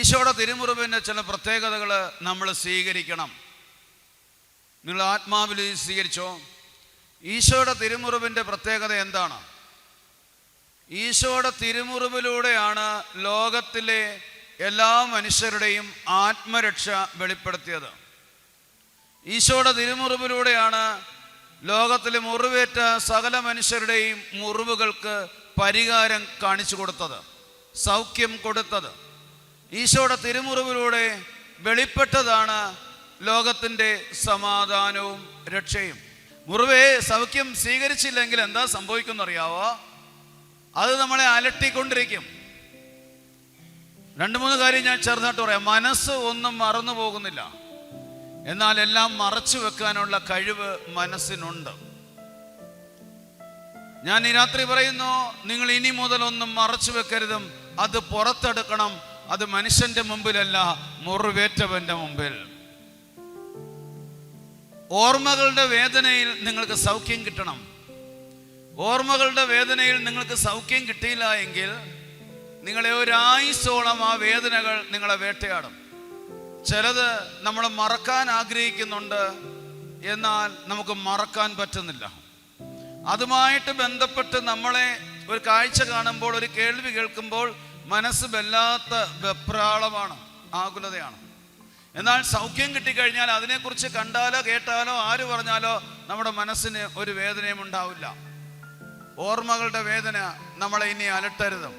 ഈശോയുടെ തിരുമുറിവിന്റെ ചില പ്രത്യേകതകൾ നമ്മൾ സ്വീകരിക്കണം. നിങ്ങൾ ആത്മാവിൽ സ്വീകരിച്ചോ? ഈശോയുടെ തിരുമുറിവിന്റെ പ്രത്യേകത എന്താണ്? ഈശോയുടെ തിരുമുറിവിലൂടെയാണ് ലോകത്തിലെ എല്ലാ മനുഷ്യരുടെയും ആത്മരക്ഷ വെളിപ്പെടുത്തിയത്. ഈശോയുടെ തിരുമുറിവിലൂടെയാണ് ലോകത്തിലെ മുറിവേറ്റ സകല മനുഷ്യരുടെയും മുറിവുകൾക്ക് പരിഹാരം കാണിച്ചു കൊടുത്തത് സൗഖ്യം കൊടുത്തത്. ഈശോയുടെ തിരുമുറിവിലൂടെ വെളിപ്പെട്ടതാണ് ലോകത്തിന്റെ സമാധാനവും രക്ഷയും. മുറിവെ സൗഖ്യം സ്വീകരിച്ചില്ലെങ്കിൽ എന്താ സംഭവിക്കുന്നറിയാവോ? അത് നമ്മളെ അലട്ടിക്കൊണ്ടിരിക്കും. രണ്ട് മൂന്ന് കാര്യം ഞാൻ ചെറുതായിട്ട് പറയാം. മനസ്സ് ഒന്നും മറന്നു പോകുന്നില്ല. എന്നാൽ എല്ലാം മറച്ചു വെക്കാനുള്ള കഴിവ് മനസ്സിനുണ്ട്. ഞാൻ ഈ രാത്രി പറയുന്നു നിങ്ങൾ ഇനി മുതൽ ഒന്നും മറച്ചു വെക്കരുതും. അത് പുറത്തെടുക്കണം. അത് മനുഷ്യന്റെ മുമ്പിലല്ല മുറിവേറ്റവന്റെ മുമ്പിൽ. ഓർമ്മകളുടെ വേദനയിൽ നിങ്ങൾക്ക് സൗഖ്യം കിട്ടണം. ഓർമ്മകളുടെ വേദനയിൽ നിങ്ങൾക്ക് സൗഖ്യം കിട്ടിയില്ല എങ്കിൽ നിങ്ങളെ ഒരായുസോളം ആ വേദനകൾ നിങ്ങളെ വേട്ടയാടും. ചിലത് നമ്മൾ മറക്കാൻ ആഗ്രഹിക്കുന്നുണ്ട് എന്നാൽ നമുക്ക് മറക്കാൻ പറ്റുന്നില്ല. അതുമായിട്ട് ബന്ധപ്പെട്ട് നമ്മളെ ഒരു കാഴ്ച കാണുമ്പോൾ ഒരു കേൾവി കേൾക്കുമ്പോൾ മനസ്സ് വല്ലാത്ത വെപ്രാളമാണ് ആകുലതയാണ്. എന്നാൽ സൗഖ്യം കിട്ടിക്കഴിഞ്ഞാൽ അതിനെക്കുറിച്ച് കണ്ടാലോ കേട്ടാലോ ആര് പറഞ്ഞാലോ നമ്മുടെ മനസ്സിന് ഒരു വേദനയും ഉണ്ടാവില്ല. ഓർമ്മകളുടെ വേദന നമ്മളെ ഇനി അലട്ടരുത്.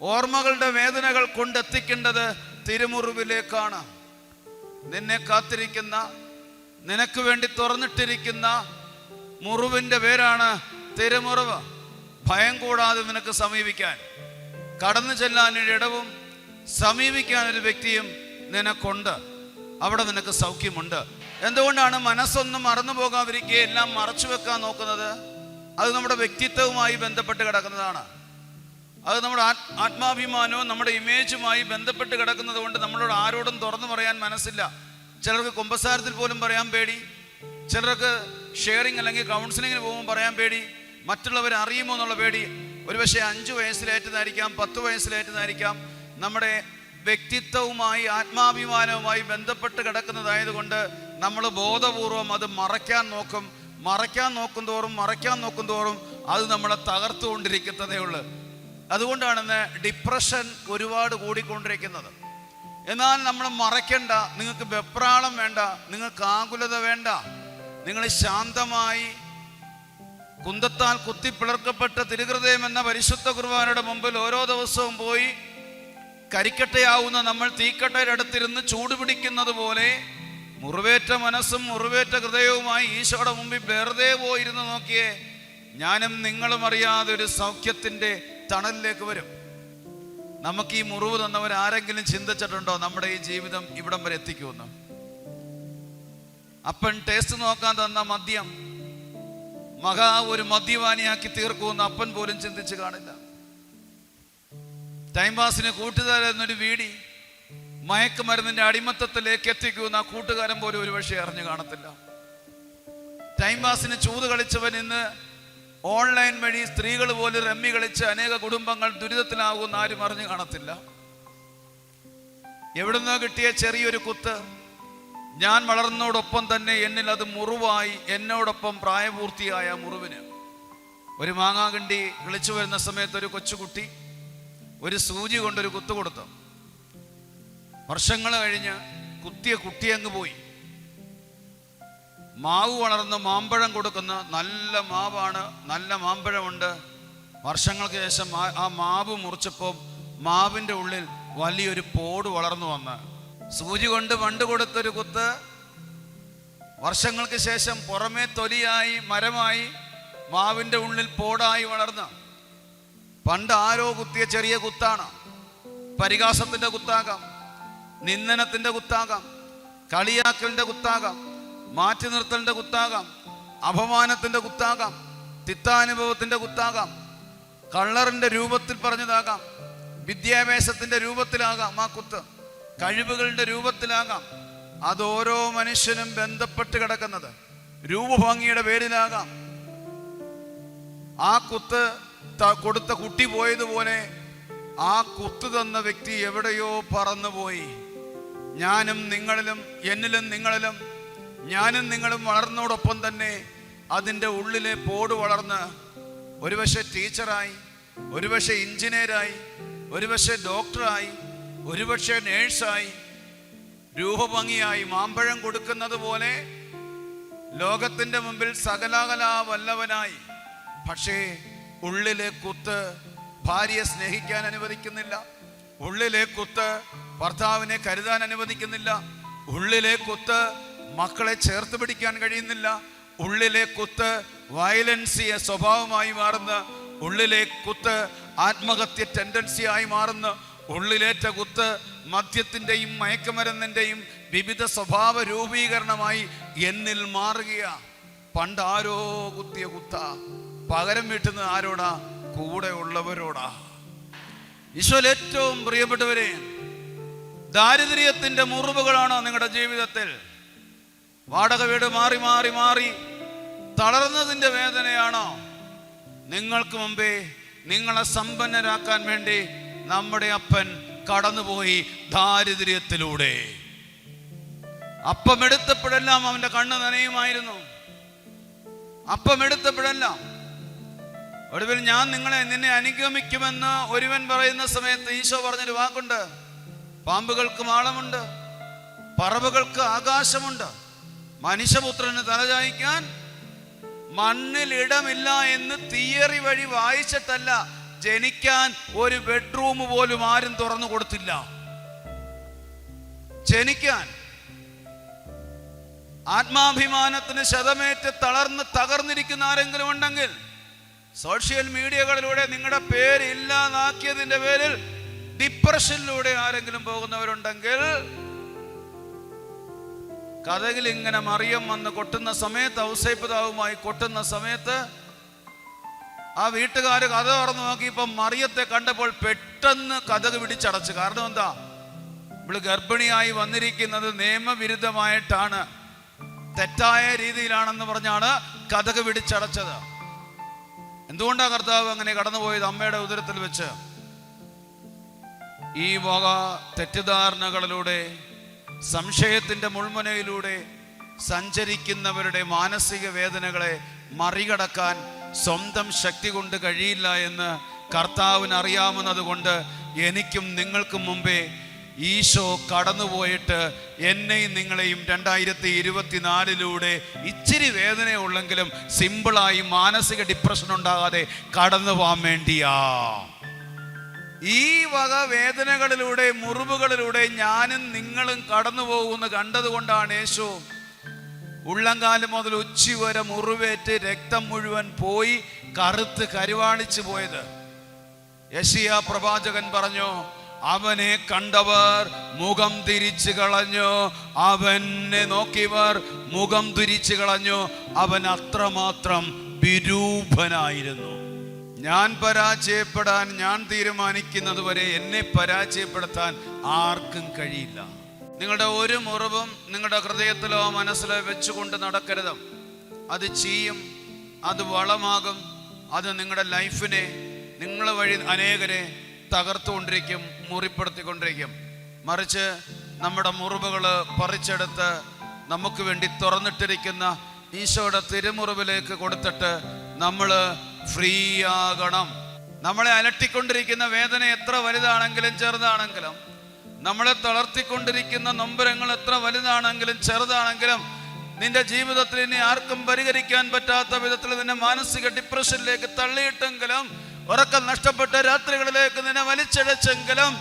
ഓർമ്മകളുടെ വേദനകൾ കൊണ്ടെത്തിക്കേണ്ടത് തിരുമുറിവിലേക്കാണ്. നിന്നെ കാത്തിരിക്കുന്ന നിനക്ക് വേണ്ടി തുറന്നിട്ടിരിക്കുന്ന മുറിവിന്റെ പേരാണ് തിരുമുറിവ്. ഭയം കൂടാതെ നിനക്ക് സമീപിക്കാൻ. കടന്നു ചെല്ലാൻ ഒരു ഇടവും സമീപിക്കാൻ ഒരു വ്യക്തിയും നിനക്കുണ്ട്. അവിടെ നിനക്ക് സൗഖ്യമുണ്ട്. എന്തുകൊണ്ടാണ് മനസ്സൊന്നും മറന്നു പോകാതിരിക്കുക എല്ലാം മറച്ചു വെക്കാൻ നോക്കുന്നത്? അത് നമ്മുടെ വ്യക്തിത്വവുമായി ബന്ധപ്പെട്ട് കിടക്കുന്നതാണ്. അത് നമ്മുടെ ആത്- ആത്മാഭിമാനവും നമ്മുടെ ഇമേജുമായി ബന്ധപ്പെട്ട് കിടക്കുന്നത് കൊണ്ട് നമ്മളോട് ആരോടും തുറന്നു പറയാൻ മനസ്സില്ല. ചിലർക്ക് കുമ്പസാരത്തിൽ പോലും പറയാൻ പേടി. ചിലർക്ക് ഷെയറിങ് അല്ലെങ്കിൽ കൗൺസിലിങ്ങിന് പോകുമ്പോൾ പറയാൻ പേടി. മറ്റുള്ളവർ അറിയുമോ എന്നുള്ള പേടി. ഒരുപക്ഷെ അഞ്ച് വയസ്സിലേറ്റതായിരിക്കാം പത്ത് വയസ്സിലേറ്റതായിരിക്കാം നമ്മുടെ വ്യക്തിത്വവുമായി ആത്മാഭിമാനവുമായി ബന്ധപ്പെട്ട് കിടക്കുന്നതായതുകൊണ്ട് നമ്മൾ ബോധപൂർവം അത് മറയ്ക്കാൻ നോക്കും. മറയ്ക്കാൻ നോക്കും തോറും മറയ്ക്കാൻ നോക്കും തോറും അത് നമ്മളെ തകർത്തുകൊണ്ടിരിക്കുന്നതേ ഉള്ളു. അതുകൊണ്ടാണ് ഡിപ്രഷൻ ഒരുപാട് കൂടിക്കൊണ്ടിരിക്കുന്നത്. എന്നാൽ നമ്മൾ മറയ്ക്കണ്ട നിങ്ങൾക്ക് വെപ്രാളം വേണ്ട നിങ്ങൾക്ക് ആകുലത വേണ്ട നിങ്ങൾ ശാന്തമായി കുന്തത്താൽ കുത്തിപ്പിളർക്കപ്പെട്ട തിരുഹൃദയം എന്ന പരിശുദ്ധ കുർബാനയുടെ മുമ്പിൽ ഓരോ ദിവസവും പോയി കരിക്കട്ടയാവുന്ന നമ്മൾ തീക്കട്ടയിലടുത്തിരുന്ന് ചൂടുപിടിക്കുന്നത് ചൂട് പിടിക്കുന്നത് പോലെ മുറിവേറ്റ മനസ്സും മുറിവേറ്റ ഹൃദയവുമായി ഈശോയുടെ മുമ്പിൽ വെറുതെ പോയിരുന്ന് നോക്കിയേ ഞാനും നിങ്ങളും അറിയാതെ ഒരു സൗഖ്യത്തിന്റെ തണലിലേക്ക് വരും. നമുക്ക് ഈ മുറിവ് തന്നവർ ആരെങ്കിലും ചിന്തിച്ചിട്ടുണ്ടോ നമ്മുടെ ഈ ജീവിതം ഇവിടം വരെ എത്തിക്കുമെന്ന്? അപ്പൻ ടേസ്റ്റ് നോക്കാൻ തന്ന മദ്യം മഹാ ഒരു മദ്യപാനിയാക്കി തീർക്കുമെന്ന് അപ്പൻ പോലും ചിന്തിച്ച് കാണില്ല. ടൈം പാസിന് കൂട്ടുകാരെന്നൊരു വീടി മയക്കുമരുന്നിന്റെ അടിമത്തത്തിലേക്ക് എത്തിക്കുമെന്ന് ആ കൂട്ടുകാരൻ പോലും ഒരുപക്ഷെ അറിഞ്ഞു കാണത്തില്ല. ടൈം പാസിന് ചൂത് കളിച്ചവൻ ഇന്ന് ഓൺലൈൻ വഴി സ്ത്രീകൾ പോലും റമ്മി കളിച്ച് അനേക കുടുംബങ്ങൾ ദുരിതത്തിലാകുമെന്ന് ആരും അറിഞ്ഞു കാണത്തില്ല. എവിടുന്നോ കിട്ടിയ ചെറിയൊരു കുത്ത്? ഞാൻ വളർന്നോടൊപ്പം തന്നെ എന്നിൽ അത് മുറിവായി എന്നോടൊപ്പം പ്രായപൂർത്തിയായ മുറിവിന്. ഒരു മാങ്ങാകണ്ടി വിളിച്ചു വരുന്ന സമയത്ത് ഒരു കൊച്ചുകുട്ടി ഒരു സൂചി കൊണ്ടൊരു കുത്തു കൊടുത്തു. വർഷങ്ങൾ കഴിഞ്ഞ് കുത്തിയ കുട്ടി അങ്ങ് പോയി. മാവ് വളർന്ന് മാമ്പഴം കൊടുക്കുന്ന നല്ല മാവാണ് നല്ല മാമ്പഴമുണ്ട്. വർഷങ്ങൾക്ക് ശേഷം ആ മാവ് മുറിച്ചപ്പോൾ മാവിന്റെ ഉള്ളിൽ വലിയൊരു പോട് വളർന്നു വന്ന്. സൂചി കൊണ്ട് പണ്ട് കൊടുത്തൊരു കുത്ത് വർഷങ്ങൾക്ക് ശേഷം പുറമേ തൊലിയായി മരമായി മാവിന്റെ ഉള്ളിൽ പോടായി വളർന്ന്. പണ്ട് ആരോ കുത്തിയ ചെറിയ കുത്താണ്. പരിഹാസത്തിന്റെ കുത്താകാം നിന്ദനത്തിന്റെ കുത്താകാം കളിയാക്കലിന്റെ കുത്താകാം മാറ്റി നിർത്തലിന്റെ കുത്താകാം അപമാനത്തിന്റെ കുത്താകാം തിത്താനുഭവത്തിന്റെ കുത്താകാം കള്ളറിന്റെ രൂപത്തിൽ പറഞ്ഞതാകാം വിദ്യാഭ്യാസത്തിന്റെ രൂപത്തിലാകാം ആ കുത്ത്. കഴിവുകളുടെ രൂപത്തിലാകാം. അത് ഓരോ മനുഷ്യനും ബന്ധപ്പെട്ട് കിടക്കുന്നത്. രൂപഭംഗിയുടെ പേരിലാകാം. ആ കുത്ത് കൊടുത്ത കുട്ടി പോയതുപോലെ ആ കുത്തു തന്ന വ്യക്തി എവിടെയോ പറന്നുപോയി. ഞാനും നിങ്ങളിലും എന്നിലും നിങ്ങളിലും ഞാനും നിങ്ങളും വളർന്നോടൊപ്പം തന്നെ അതിന്റെ ഉള്ളിലെ പോട് വളർന്ന് ഒരുപക്ഷെ ടീച്ചറായി ഒരുപക്ഷെ എഞ്ചിനീയറായി ഒരുപക്ഷെ ഡോക്ടറായി ഒരുപക്ഷെ നേഴ്സായി രൂപഭംഗിയായി മാമ്പഴം കൊടുക്കുന്നത് പോലെ ലോകത്തിന്റെ മുമ്പിൽ സകലാകലാ വല്ലവനായി പക്ഷേ ഉള്ളിലെ കുത്ത് ഭാര്യയെ സ്നേഹിക്കാൻ അനുവദിക്കുന്നില്ല. ഉള്ളിലെ കുത്ത് ഭർത്താവിനെ കരുതാൻ അനുവദിക്കുന്നില്ല. ഉള്ളിലെ കുത്ത് മക്കളെ ചേർത്ത് പിടിക്കാൻ കഴിയുന്നില്ല. ഉള്ളിലെ കുത്ത് വയലൻസിയ സ്വഭാവമായി മാറുന്ന ഉള്ളിലെ കുത്ത് ആത്മഹത്യ ടെൻഡൻസിയായി മാറുന്ന ഉള്ളിലേറ്റ കുത്ത് മദ്യത്തിന്റെയും മയക്കുമരുന്നിന്റെയും വിവിധ സ്വഭാവ രൂപീകരണമായി എന്നിൽ മാറുകയാ. പണ്ട് ആരോ കുത്തിയ കുത്ത. പകരം വീട്ടുന്നത് ആരോടാ? കൂടെ ഉള്ളവരോടാ. ഈശോയിൽ ഏറ്റവും പ്രിയപ്പെട്ടവരെ ദാരിദ്ര്യത്തിന്റെ മുറിവുകളാണോ നിങ്ങളുടെ ജീവിതത്തിൽ? വാടക വീട് മാറി മാറി മാറി തളർന്നതിന്റെ വേദനയാണോ? നിങ്ങൾക്ക് മുമ്പേ നിങ്ങളെ സമ്പന്നരാക്കാൻ വേണ്ടി നമ്മുടെ അപ്പൻ കടന്നുപോയി ദാരിദ്ര്യത്തിലൂടെ. അപ്പം എടുത്തപ്പോഴെല്ലാം അവന്റെ കണ്ണ് നനയുമായിരുന്നു. അപ്പം എടുത്തപ്പോഴെല്ലാം ഒടുവിൽ ഞാൻ നിങ്ങളെ നിന്നെ അനുഗമിക്കുമെന്ന് ഒരുവൻ പറയുന്ന സമയത്ത് ഈശോ പറഞ്ഞൊരു വാക്കുണ്ട്. പാമ്പുകൾക്ക് മാളമുണ്ട് പറവുകൾക്ക് ആകാശമുണ്ട്. മനുഷ്യപുത്രന് തലചായ്ക്കാൻ മണ്ണിൽ ഇടമില്ല എന്ന് തിയറി വഴി വായിച്ചിട്ടല്ല ജനിക്കാൻ ഒരു ബെഡ്റൂം പോലും ആരും തുറന്നു കൊടുത്തില്ല. ജനിക്കാൻ. ആത്മാഭിമാനത്തിന് ശതമേറ്റ് തളർന്ന് തകർന്നിരിക്കുന്ന ആരെങ്കിലും ഉണ്ടെങ്കിൽ സോഷ്യൽ മീഡിയകളിലൂടെ നിങ്ങളുടെ പേര് ഇല്ലാതാക്കിയതിന്റെ പേരിൽ ഡിപ്രഷനിലൂടെ ആരെങ്കിലും പോകുന്നവരുണ്ടെങ്കിൽ കഥകിൽ ഇങ്ങനെ മറിയം വന്ന് കൊട്ടുന്ന സമയത്ത് ഔസൈപിതാവുമായി കൊട്ടുന്ന സമയത്ത് ആ വീട്ടുകാർ കഥ തുറന്നു നോക്കിയപ്പോൾ മറിയത്തെ കണ്ടപ്പോൾ പെട്ടെന്ന് കഥക് പിടിച്ചടച്ചു. കാരണം എന്താ? ഇവൾ ഗർഭിണിയായി വന്നിരിക്കുന്നത് നിയമവിരുദ്ധമായിട്ടാണ്. തെറ്റായ രീതിയിലാണെന്ന് പറഞ്ഞാണ് കഥക് പിടിച്ചടച്ചത്. എന്തുകൊണ്ടാ കർത്താവ് അങ്ങനെ കടന്നുപോയത് അമ്മയുടെ ഉദരത്തിൽ വെച്ച്? ഈ വക തെറ്റിദ്ധാരണകളിലൂടെ സംശയത്തിന്റെ മുൾമുനയിലൂടെ സഞ്ചരിക്കുന്നവരുടെ മാനസിക വേദനകളെ മറികടക്കാൻ സ്വന്തം ശക്തി കൊണ്ട് കഴിയില്ല എന്ന് കർത്താവിന് അറിയാവുന്നത് കൊണ്ട് എനിക്കും നിങ്ങൾക്കും മുമ്പേ ഈശോ കടന്നുപോയിട്ട് എന്നെയും നിങ്ങളെയും രണ്ടായിരത്തി ഇരുപത്തിനാലിലൂടെ ഇച്ചിരി വേദനയുള്ളെങ്കിലും സിമ്പിളായി മാനസിക ഡിപ്രഷൻ ഉണ്ടാകാതെ കടന്നു പോകാൻ വേണ്ടിയാ. ഈ വക വേദനകളിലൂടെ മുറിവുകളിലൂടെ ഞാനും നിങ്ങളും കടന്നു പോകുമെന്ന് കണ്ടതുകൊണ്ടാണ് യേശു ഉള്ളംകാലം മുതൽ ഉച്ചി വരെ മുറിവേറ്റ് രക്തം മുഴുവൻ പോയി കറുത്ത് കരുവാണിച്ചു പോയത്. യശിയ പ്രവാചകൻ പറഞ്ഞു അവനെ കണ്ടവർ മുഖം തിരിച്ചു കളഞ്ഞു. അവനെ നോക്കിയവർ മുഖം തിരിച്ചു കളഞ്ഞു. അവൻ അത്രമാത്രം വിരൂപനായിരുന്നു. ഞാൻ പരാജയപ്പെടാൻ ഞാൻ തീരുമാനിക്കുന്നത് വരെ എന്നെ പരാജയപ്പെടുത്താൻ ആർക്കും കഴിയില്ല. നിങ്ങളുടെ ഒരു മുറിവും നിങ്ങളുടെ ഹൃദയത്തിലോ മനസ്സിലോ വെച്ചുകൊണ്ട് നടക്കരുത്. അത് ചെയ്യും അത് വളമാകും അത് നിങ്ങളുടെ ലൈഫിനെ നിങ്ങൾ വഴി അനേകരെ തകർത്തുകൊണ്ടിരിക്കും മുറിപ്പെടുത്തിക്കൊണ്ടിരിക്കും. മറിച്ച് നമ്മുടെ മുറിവുകൾ പറിച്ചെടുത്ത് നമുക്ക് വേണ്ടി തുറന്നിട്ടിരിക്കുന്ന ഈശോയുടെ തിരുമുറിവിലേക്ക് കൊടുത്തിട്ട് നമ്മൾ ഫ്രീ ആകണം നമ്മളെ അലട്ടിക്കൊണ്ടിരിക്കുന്ന വേദന എത്ര വലുതാണെങ്കിലും ചെറുതാണെങ്കിലും നമ്മളെ തളർത്തിക്കൊണ്ടിരിക്കുന്ന നൊമ്പരങ്ങൾ എത്ര വലുതാണെങ്കിലും ചെറുതാണെങ്കിലും നിന്റെ ജീവിതത്തിൽ ഇനി ആർക്കും പരിഹരിക്കാൻ പറ്റാത്ത വിധത്തിൽ നിന്നെ മാനസിക ഡിപ്രഷനിലേക്ക് തള്ളിയിട്ടെങ്കിലും ഉറക്കം നഷ്ടപ്പെട്ട രാത്രികളിലേക്ക് നിന്നെ വലിച്ചഴച്ചെങ്കിലും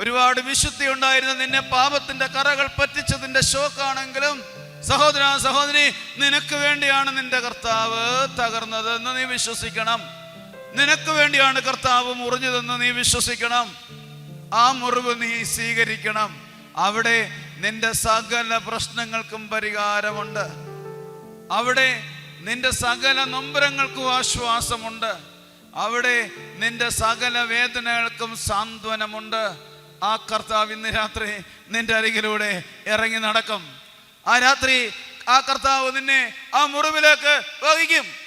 ഒരുപാട് വിശുദ്ധി ഉണ്ടായിരുന്ന നിന്നെ പാപത്തിന്റെ കറകൾ പറ്റിച്ചതിന്റെ ഷോക്കാണെങ്കിലും സഹോദര സഹോദരി നിനക്ക് വേണ്ടിയാണ് നിന്റെ കർത്താവ് തകർന്നതെന്ന് നീ വിശ്വസിക്കണം. നിനക്ക് വേണ്ടിയാണ് കർത്താവ് മുറിഞ്ഞതെന്ന് നീ വിശ്വസിക്കണം. ആ മുറിവ് നീ സ്വീകരിക്കണം. അവിടെ നിന്റെ സകല പ്രശ്നങ്ങൾക്കും പരിഹാരമുണ്ട്. അവിടെ നിന്റെ സകല നൊമ്പരങ്ങൾക്കും ആശ്വാസമുണ്ട്. അവിടെ നിന്റെ സകല വേദനകൾക്കും സാന്ത്വനമുണ്ട്. ആ കർത്താവ് ഇന്ന് രാത്രി നിന്റെ അരികിലൂടെ ഇറങ്ങി നടക്കും. ആ രാത്രി ആ കർത്താവ് നിന്നെ ആ മുറിവിലേക്ക് വഹിക്കും.